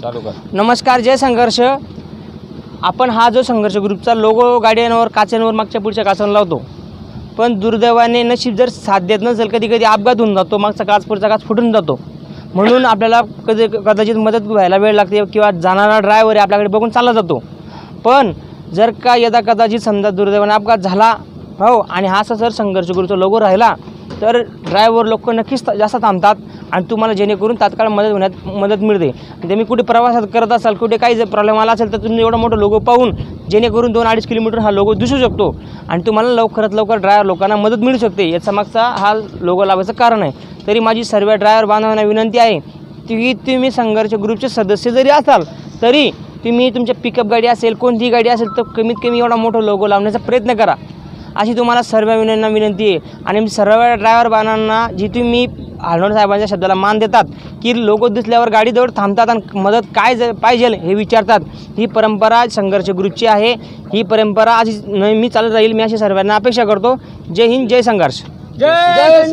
चालू कर. नमस्कार जय संघर्ष. आपण हा जो संघर्ष ग्रुपचा लोगो गाड्यांवर काचांवर मागच्या पुढच्या काचांवर लावतो. पण दुर्दैवाने नशीब जर साथ देत नसेल कधी कधी अपघात होऊन जातो मागचा काच पुढचा काच फुटून जातो. म्हणून आपल्याला कधी कदाचित मदत व्हायला वेळ लागते किंवा जाणारा ड्रायव्हर आपल्याकडे बघून चालला जातो. पण जर का यदा कदाचित समजा दुर्दैवाने अपघात झाला हो आणि हा असा जर संघर्ष ग्रुपचा लोगो राहिला तर ड्रायव्हर लोक नक्कीच जास्त थांबतात आणि तुम्हाला जेणेकरून तात्काळ मदत होण्यात मदत मिळते. आणि तुम्ही कुठे प्रवासात करत असाल कुठे काही जर प्रॉब्लेम आला असेल तर तुम्ही एवढा मोठा लोगो पाहून जेणेकरून दोन अडीच किलोमीटर हा लोगो दिसू शकतो. आणि तुम्हाला लवकरात लवकर ड्रायव्हर लोकांना मदत मिळू शकते. याचा मागचा हा लोगो लावायचं कारण आहे. तरी माझी सर्व ड्रायव्हर बांधवांना विनंती आहे की तुम्ही संघर्ष ग्रुपचे सदस्य जरी असाल तरी तुम्ही तुमच्या पिकअप गाडी असेल कोणतीही गाडी असेल तर कमीत कमी एवढा मोठा लोगो लावण्याचा प्रयत्न करा. अशी तुम्हाला सर्व विनंना विनंती आहे. आणि सर्व ड्रायव्हर बाणांना जी तुम्ही हलवड साहेबांच्या शब्दाला मान देतात की लोगो दिसल्यावर गाडीजवळ थांबतात आणि मदत काय ज पाहिजे हे विचारतात. ही परंपरा संघर्ष ग्रुपची आहे. ही परंपरा अशी नेहमी चालत राहील मी अशी सर्वांना अपेक्षा करतो. जय हिंद जय संघर्ष. जय